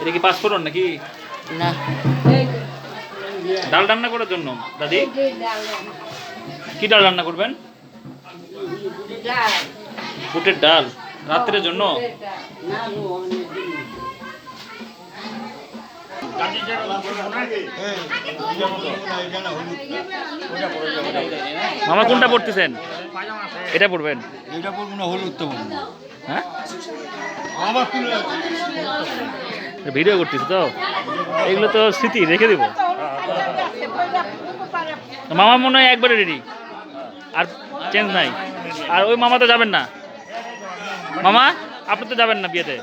এটা কি পাঁচফোড়ন নাকি? না। ডাল রান্না করার জন্য দাদি? কি ডাল রান্না করবেন? বুটের ডাল রাত্রের জন্য? মামা কোনটা পড়তেছেন? এটা পড়বেন। এটা পড়ব না হলুদ তো হ্যাঁ? ভিডিও করতেছি তো। এগুলো তো স্মৃতি রেখে দেবো। মামা মনে হয় একবারে রেডি আর চেঞ্জ নাই। আর ওই মামা তো যাবেন না। মামা আপনি তো যাবেন না বিয়েতে।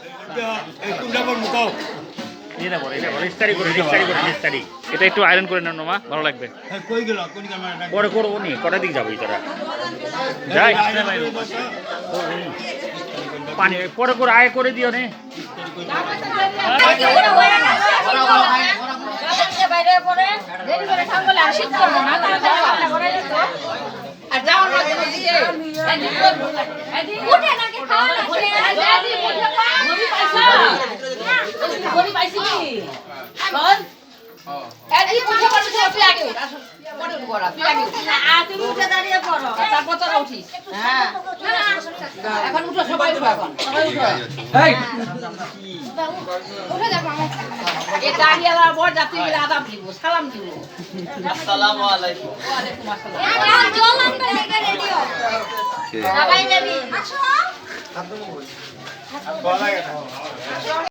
এটা একটু আয়রন করে নেন মামা ভালো লাগবে হ্যাঁ পরে করব নি কটা দিক যাব তোরা যাই পানি পরে করে আয় করে দিও নে আর যাওয়ার এখন উঠো সবাই উঠো এখন সবাই উঠো উঠে যাব এই দাঁড়িয়েলা বড় যাত্রী মিলে আদাব দিব সালাম দিব আসসালামু আলাইকুম ওয়ালাইকুম আসসালাম সবাই নেবি আসো